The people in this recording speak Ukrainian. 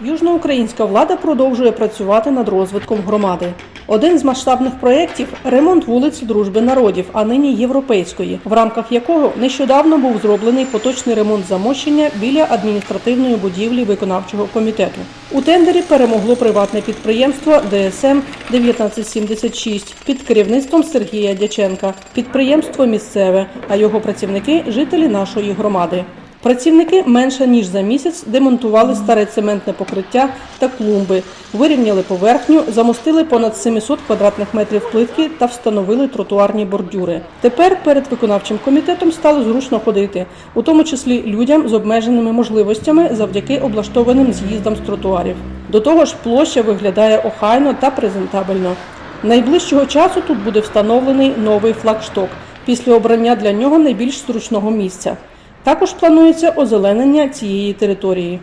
Южноукраїнська влада продовжує працювати над розвитком громади. Один з масштабних проєктів ремонт вулиці Дружби народів, а нині європейської, в рамках якого нещодавно був зроблений поточний ремонт замощення біля адміністративної будівлі виконавчого комітету. У тендері перемогло приватне підприємство ДСМ 1976 під керівництвом Сергія Дяченка. Підприємство місцеве, а його працівники жителі нашої громади. Працівники менше ніж за місяць демонтували старе цементне покриття та клумби, вирівняли поверхню, замостили понад 700 квадратних метрів плитки та встановили тротуарні бордюри. Тепер перед виконавчим комітетом стало зручно ходити, у тому числі людям з обмеженими можливостями завдяки облаштованим з'їздам з тротуарів. До того ж, площа виглядає охайно та презентабельно. Найближчого часу тут буде встановлений новий флагшток після обрання для нього найбільш зручного місця. Також планується озеленення цієї території.